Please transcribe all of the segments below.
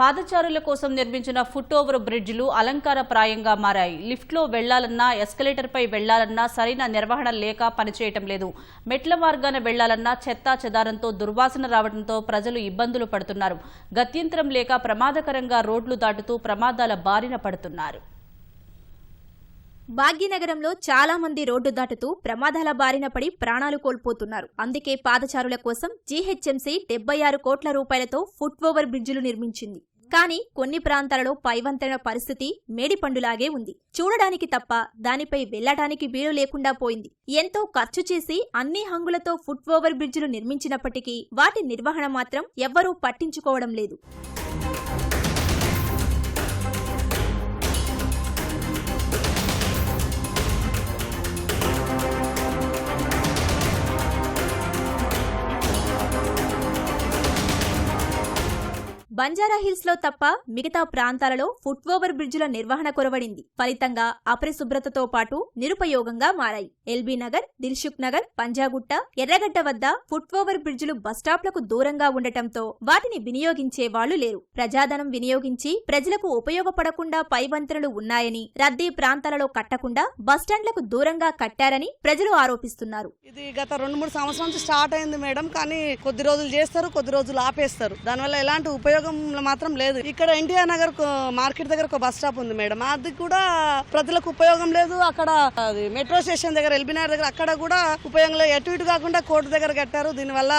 పాదచారుల కోసం నిర్మించిన foot over బ్రిడ్జ్లు అలంకారప్రాయంగా మారాయి. లిఫ్ట్లో వెళ్ళాలన్నా ఎస్కలేటర్పై వెళ్ళాలన్నా సరైన నిర్వహణ లేక పనిచేయటం లేదు. మెట్ల మార్గాన వెళ్ళాలన్నా చెత్తా చెదారంతో దుర్వాసన రావడంతో ప్రజలు ఇబ్బందులు పడుతున్నారు. గత్యంతరం లేక ప్రమాదకరంగా రోడ్లు దాటుతూ ప్రమాదాల బారిన పడుతున్నారు. భాగ్యనగరంలో చాలా మంది రోడ్డు దాటుతూ ప్రమాదాల బారిన పడి ప్రాణాలు కోల్పోతున్నారు. అందుకే పాదచారుల కోసం జీహెచ్ఎంసీ డెబ్బై ఆరు కోట్ల రూపాయలతో ఫుట్ ఓవర్ బ్రిడ్జిలు నిర్మించింది. కానీ కొన్ని ప్రాంతాలలో పైవంతెన పరిస్థితి మేడిపండులాగే ఉంది. చూడడానికి తప్ప దానిపై వెళ్ళడానికి వీలు లేకుండా పోయింది. ఎంతో ఖర్చు చేసి అన్ని హంగులతో ఫుట్ ఓవర్ బ్రిడ్జిలు నిర్మించినప్పటికీ వాటి నిర్వహణ మాత్రం ఎవ్వరూ పట్టించుకోవడం లేదు. బంజారాహిల్స్లో తప్ప మిగతా ప్రాంతాలలో ఫుట్ ఓవర్ బ్రిడ్జ్ల నిర్వహణ కొరవడింది. ఫలితంగా అపరిశుభ్రతతో పాటు నిరుపయోగంగా మారాయి. ఎల్బీ నగర్ దిల్షుక్ నగర్ పంజాగుట్ట ఎర్రగడ్డ వద్ద ఫుట్ ఓవర్ బ్రిడ్జిలు బస్టాప్లకు దూరంగా ఉండటంతో వాటిని వినియోగించే వాళ్ళు లేరు. ప్రజాధనం వినియోగించి ప్రజలకు ఉపయోగపడకుండా పైవంతెనలు ఉన్నాయని రద్దీ ప్రాంతాలలో కట్టకుండా బస్టాండ్లకు దూరంగా కట్టారని ప్రజలు ఆరోపిస్తున్నారు. ఇది గత రెండు మూడు సంవత్సరాల నుంచి స్టార్ట్ అయింది మేడం. కానీ కొద్ది రోజులు చేస్తారు కొద్ది రోజులు ఆపేస్తారు. దానివల్ల ఎలాంటి ఉపయోగం మాత్రం లేదు. ఇక్కడ ఎన్టీఆర్ నగర్ మార్కెట్ దగ్గర ఒక బస్ స్టాప్ ఉంది మేడం. అది కూడా ప్రజలకు ఉపయోగం లేదు. అక్కడ అది మెట్రో స్టేషన్ దగ్గర ఎల్బీ నగర్ దగ్గర అక్కడ కూడా ఉపయోగం లేదు. ఎటు ఇటు కాకుండా కోర్టు దగ్గర కట్టారు. దీనివల్ల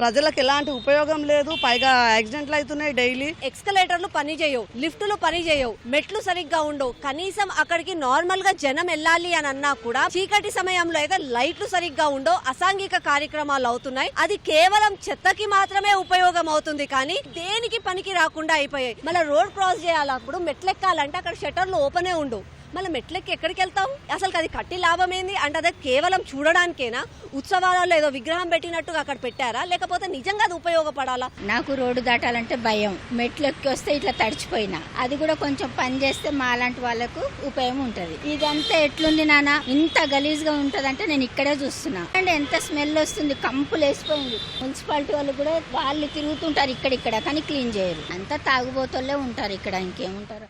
ప్రజలకు ఎలాంటి ఉపయోగం లేదు. పైగా యాక్సిడెంట్లు అవుతున్నాయి డైలీ. ఎక్స్కలేటర్లు పని చేయవు లిఫ్టులు పని చేయవు మెట్లు సరిగ్గా ఉండవు. కనీసం అక్కడికి నార్మల్గా జనం వెళ్ళాలి అని అన్నా కూడా చీకటి సమయంలో అయితే లైట్లు సరిగ్గా ఉండవు. అసాంఘిక కార్యక్రమాలు అవుతున్నాయి. అది కేవలం చెత్తకి మాత్రమే ఉపయోగం అవుతుంది. కానీ దేనికి పనికి రాకుండా అయిపోయాయి. మళ్ళీ రోడ్ క్రాస్ చేయాలి అప్పుడు మెట్లెక్కాలంటే అక్కడ షట్టర్లు ఓపెనే ఉండవు. మళ్ళీ మెట్లెక్కి ఎక్కడికి వెళ్తావు? అసలు అది కట్టి లాభం ఏంది అంటే అదే కేవలం చూడడానికేనా? ఉత్సవాలలో ఏదో విగ్రహం పెట్టినట్టుగా అక్కడ పెట్టారా? లేకపోతే నిజంగా అది ఉపయోగపడాలా? నాకు రోడ్డు దాటాలంటే భయం. మెట్లెక్కి వస్తే ఇట్లా తడిచిపోయినా. అది కూడా కొంచెం పని చేస్తే మా లాంటి వాళ్ళకు ఉపయోగం ఉంటది. ఇదంతా ఎట్లుంది నాన్న ఇంత గలీజ్గా నేను ఇక్కడే చూస్తున్నా. అండ్ ఎంత స్మెల్ వస్తుంది? కంపులు వేసిపోయింది. మున్సిపాలిటీ వాళ్ళు కూడా వాళ్ళు తిరుగుతుంటారు ఇక్కడిక్కడ కానీ క్లీన్ చేయరు. అంతా తాగుబోతోళ్ళే ఉంటారు ఇక్కడ ఇంకేముంటారు?